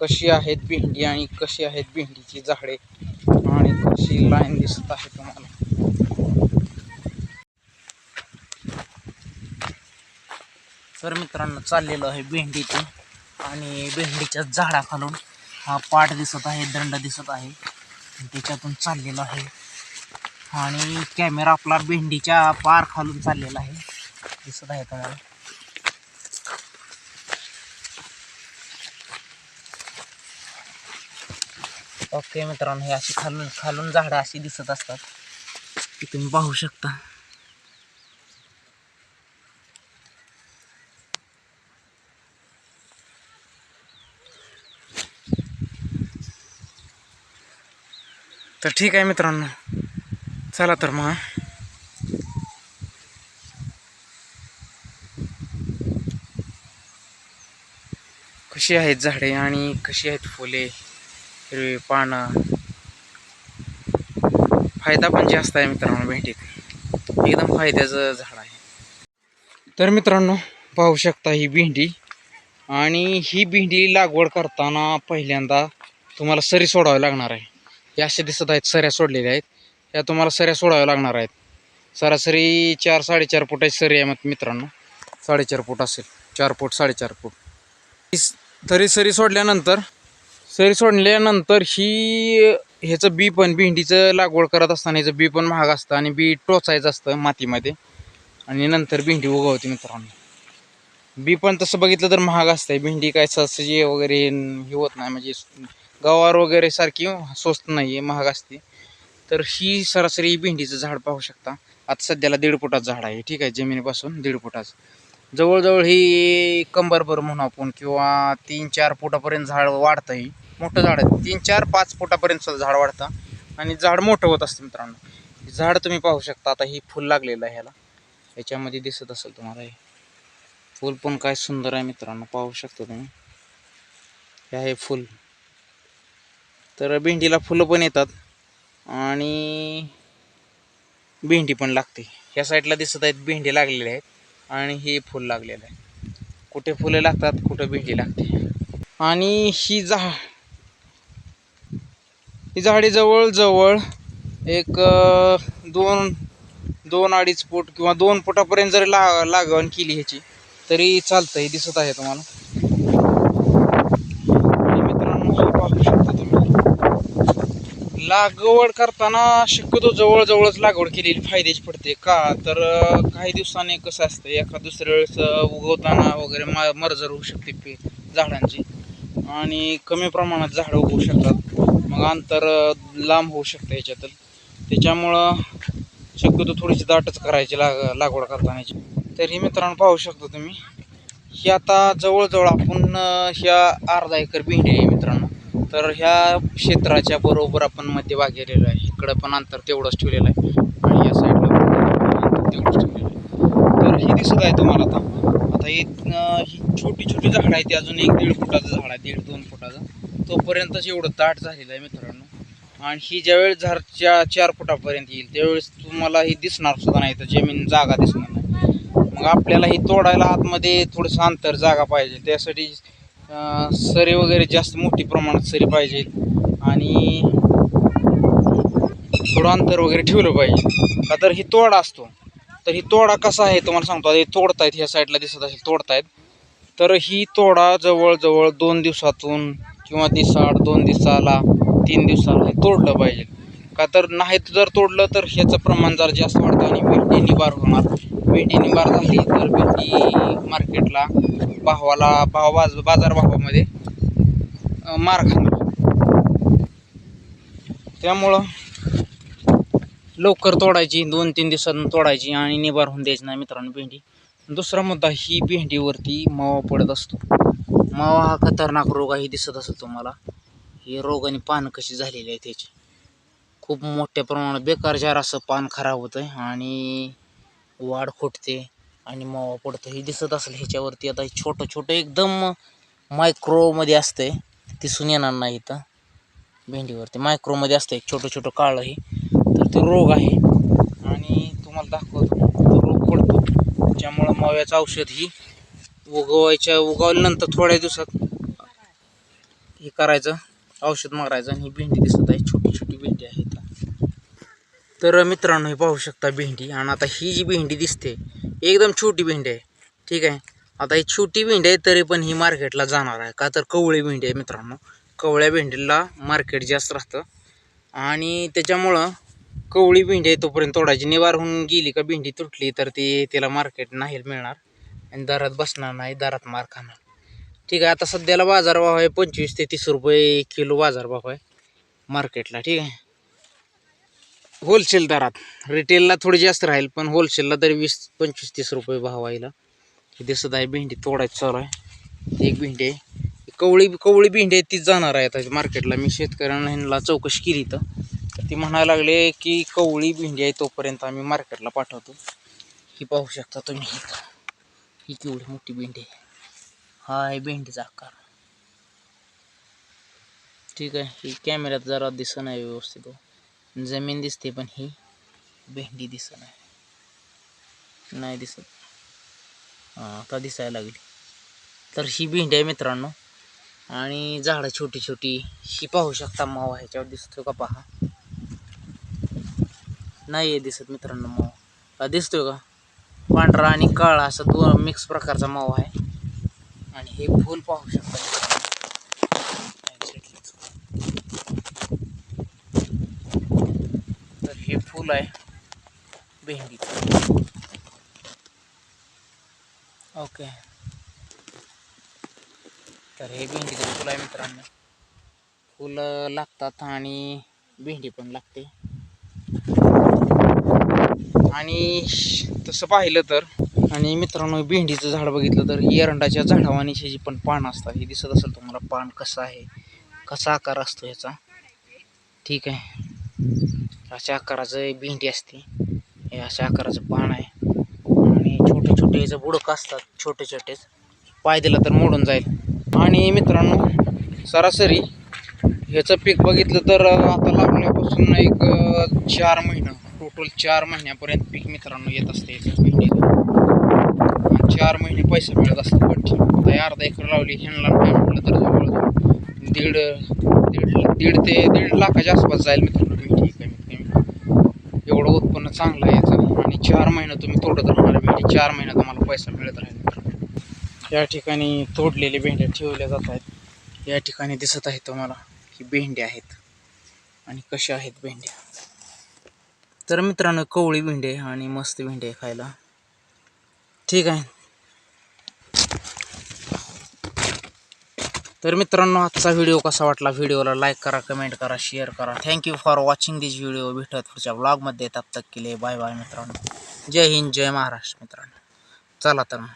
कशी आहेत भेंडी आणि कशी आहेत भेंडीची झाडे आणि कशी लाईन दिसत आहे तुम्हाला? तर मित्रांनो चाललेलो आहे भेंडीतून आणि भेंडीच्या झाडाखालून हा पाठ दिसत आहे दंड दिसत आहे. त्याच्यातून चाललेलो आहे आणि कॅमेरा आपला भेंडीच्या पार खालून चाललेला आहे. दिसत आहे तुम्हाला ओके मित्रांनो हे अशी खालून खालून झाडं अशी दिसत असतात. की तुम्ही पाहू शकता. तर ठीक आहे मित्रांनो. चला तर मग कशी आहेत झाडे आणि कशी आहेत फुले? हिरवी पानं. फायदा पण जास्त आहे मित्रांनो भेंडीत एकदम फायद्याचं झाड आहे. तर मित्रांनो पाहू शकता ही भेंडी. आणि ही भेंडी लागवड करताना पहिल्यांदा तुम्हाला सरी सोडावी लागणार आहे. हे असे दिसत आहेत सऱ्या सोडलेल्या आहेत. या तुम्हाला सऱ्या सोडाव्या लागणार आहेत. सरासरी चार साडेचार फुटाची सरी आहे मग मित्रांनो. साडेचार फूट असेल. चार फूट साडेचार फूट. तरी सरी सोडल्यानंतर सरी सोडल्यानंतर ही ह्याचं बी पण भेंडीचं लागवड करत असताना ह्याचं बी पण महाग असतं आणि बी टोचायचं असतं मातीमध्ये. आणि नंतर भेंडी उगवते मित्रांनो. बी पण तसं बघितलं तर महाग असतंय. भेंडी काय सहसजी वगैरे हे होत नाही. म्हणजे गवार वगैरे सारखी स्वस्त नाही आहे महाग असते. तर ही सरासरी भेंडीचं झाड पाहू शकता. आता सध्याला दीड फुटाचं झाड आहे. ठीक आहे जमिनीपासून दीड फुटाचं. जवळजवळ ही कंबरभर म्हणू आपण किंवा तीन चार फुटापर्यंत झाड वाढतं ही मोठं झाड आहे. तीन चार पाच फुटापर्यंत सुद्धा झाड वाढतं. आणि झाड मोठं होत असतं मित्रांनो. झाड तुम्ही पाहू शकता आता ही फुल लागलेलं आहे ह्याला. याच्यामध्ये दिसत असेल तुम्हाला हे. फुल पण काय सुंदर आहे मित्रांनो पाहू शकता तुम्ही. हे आहे फुल. तर भेंडीला फुलं पण येतात. आणि भेंडी पण लागते. ह्या साईडला दिसत आहेत भेंडी लागलेल्या आहेत. आणि हे फुल लागलेलं आहे. कुठे फुलं लागतात कुठं भेंडी लागते. आणि ही जा ही झाडे जवळजवळ एक दोन दोन अडीच फूट किंवा दोन फुटापर्यंत जरी ला लागवण केली ह्याची तरी चालतं हे दिसत आहे तुम्हाला. मित्रांनो शकता तुम्ही. लागवड करताना शक्यतो जवळजवळच लागवड केलेली फायद्याची पडते. का? तर काही दिवसांनी कसं असतं एका दुसऱ्या वेळेस उगवताना वगैरे मा मर्जर होऊ शकते झाडांची. आणि कमी प्रमाणात झाडं उगवू शकतात. मग अंतर लांब होऊ शकतं याच्यातलं. त्याच्यामुळं शक्यतो थोडीशी दाटच करायची लाग लागवड करतानाची. तरी मित्रांनो पाहू शकता तुम्ही. ही आता जवळजवळ आपण ह्या अर्धा एकर भेंडी आहे मित्रांनो. तर ह्या क्षेत्राच्या बरोबर आपण मध्ये गेलेलो आहे. इकडं पण अंतर तेवढंच ठेवलेलं आहे. आणि या साईडला पण तेवढंच ठेवलेलं आहे. तर ही दिसत आहे तुम्हाला आता. आता ही ही छोटी छोटी झाड आहे ती अजून एक दीड फुटाचं झाड आहे. दीड दोन फुटाचं. तोपर्यंतच एवढं दाट झालेलं आहे मित्रांनो. आणि ही ज्यावेळेस झाडच्या चार फुटापर्यंत येईल त्यावेळेस तुम्हाला ही दिसणार सुद्धा नाही तर जमीन जागा दिसणार नाही. मग आपल्याला ही तोडायला आतमध्ये थोडंसं अंतर जागा पाहिजे त्यासाठी सरी वगैरे जास्त मोठी प्रमाणात सरी पाहिजे आणि थोडं अंतर वगैरे ठेवलं पाहिजे. का तर ही तोडा असतो. तर ही तोडा कसा आहे तुम्हाला सांगतो हे तोडतायत ह्या साईडला दिसत असेल तोडतायत. तर ही तोडा जवळजवळ दोन दिवसातून किंवा दिवसाआड दोन दिवसाला तीन दिवसाला हे तोडलं पाहिजे. का तर नाही जर तोडलं तर ह्याचं प्रमाण जरा जास्त वाढतं आणि भेंडी निबार होणार. भेंडी निबार झाली तर भेंडी मार्केटला भावाला भाव बाज बाजार भावामध्ये मार खाणार. त्यामुळं लवकर तोडायची दोन तीन दिवसातून तोडायची आणि निबार होऊन द्यायची नाही मित्रांनो भेंडी. दुसरा मुद्दा ही भेंडीवरती मावा पडत असतो. मावा हा खतरनाक रोग आहे दिसत असेल तुम्हाला. हे रोगाने पानं कशी झालेली आहे त्याची. खूप मोठ्या प्रमाणात बेकार जार असं पान खराब होतं आणि वाढ फुटते आणि मावा पडतो हे दिसत असेल ह्याच्यावरती आता छोटं छोटं एकदम मायक्रोमध्ये असतंय. दिसून येणार नाही इथं. भेंडीवरती मायक्रोमध्ये असतं एक छोटं छोटं काळं हे. तर ते रोग आहे. आणि तुम्हाला दाखवतो. तो रोग पडतो. त्याच्यामुळं माव्याचं औषध ही उगवायच्या उगवल्यानंतर थोड्या दिवसात हे करायचं औषध मारायचं आणि ही भेंडी दिसत आहे. छोटी छोटी भेंडी आहे तर मित्रांनो हे पाहू शकता भेंडी. आणि आता ही जी भेंडी दिसते एकदम छोटी भेंडी आहे. ठीक आहे? आता ही छोटी भेंडी आहे तरी पण ही मार्केटला जाणार आहे. का तर कवळी भेंडी आहे मित्रांनो. कवळ्या भेंडीला मार्केट जास्त राहतं. आणि त्याच्यामुळं कवळी भेंडी आहे तोपर्यंत तोडायची. निवार होऊन गेली का भेंडी तुटली तर ती तिला मार्केट नाही मिळणार. आणि दरात बसणार नाही दरात मार खाणार. ठीक आहे आता सध्याला बाजारभाव आहे पंचवीस ते तीस रुपये किलो बाजारभाव आहे मार्केटला ठीक आहे. होलसेल दरात रिटेलला थोडी जास्त राहील पण होलसेलला तरी वीस पंचवीस तीस रुपये भाव आहे हे दिसत आहे भेंडी तोडायचं चालू आहे. एक भेंडी आहे. कवळी कवळी भेंडी आहे तीच जाणार आहे आता मार्केटला. मी शेतकऱ्यांना ह्यांना चौकशी केली तर ती म्हणायला लागले की कवळी भेंडी आहे तोपर्यंत आम्ही मार्केटला पाठवतो. ही पाहू शकता तुम्ही. ही केवढी मोठी भेंडी आहे. हा आहे भेंडीचा आकार. ठीक आहे ही कॅमेऱ्यात जरा दिसत नाही व्यवस्थित हो. जमीन दिसते पण ही भेंडी दिसत नाही. नाही दिसत. हां आता दिसायला लागली. तर ही भेंडी आहे मित्रांनो. आणि झाडं छोटी छोटी ही पाहू शकता मावा ह्याच्यावर दिसतो का पहा. नाही आहे दिसत मित्रांनो मावा. का दिसतोय का? पांढरा आणि काळा असा दोन मिक्स प्रकारचा मावा आहे. आणि हे फूल पाहू शकता तर हे फूल आहे भेंडीचं. ओके. तर हे भेंडीचं फुल आहे मित्रांनो. फुलं लागतात आणि भेंडी पण लागते. आणि तसं पाहिलं तर. आणि मित्रांनो भेंडीचं झाड बघितलं तर एरंडाच्या झाडावानी ह्याची पण पान असतात हे दिसत असेल तुम्हाला पान कसं आहे कसा आकार असतो ह्याचा. ठीक आहे. अशा आकाराचं भेंडी असते. हे अशा आकाराचं पान आहे. आणि छोटे छोटे ह्याचं बुडकं असतात छोटे छोटेच पाय दिला तर मोडून जाईल. आणि मित्रांनो सरासरी ह्याचं पीक बघितलं तर आता लागल्यापासून एक चार महिना. टोटल चार महिन्यापर्यंत पीक मित्रांनो येत असते आणि चार महिने पैसे मिळत असतात पण आता हे अर्धा एकर लावली ह्यांना नाही म्हटलं तर जवळजवळ दीड दीड दीड ते दीड लाखाच्या आसपास जाईल मित्रांनो. ठीक कमीत कमी. एवढं उत्पन्न चांगलं आहे याचं. आणि चार महिने तुम्ही तोडत राहणार भेंडी म्हणजे चार महिने तुम्हाला पैसा मिळत राहील मित्रांनो. या ठिकाणी तोडलेली भेंड्या ठेवल्या जात आहेत. या ठिकाणी दिसत आहे तुम्हाला की भेंड्या आहेत. आणि कशा आहेत भेंड्या? तर मित्रांनो कवळी भेंडी आहे आणि मस्त भेंडी आहे खायला. ठीक आहे. तर मित्रांनो आजचा व्हिडिओ कसा वाटला व्हिडिओला लाईक करा कमेंट करा शेअर करा. Thank you for watching this video भेटत पुढच्या ब्लॉगमध्ये तब तक केले बाय बाय मित्रांनो. जय हिंद जय महाराष्ट्र मित्रांनो. चला तर मग.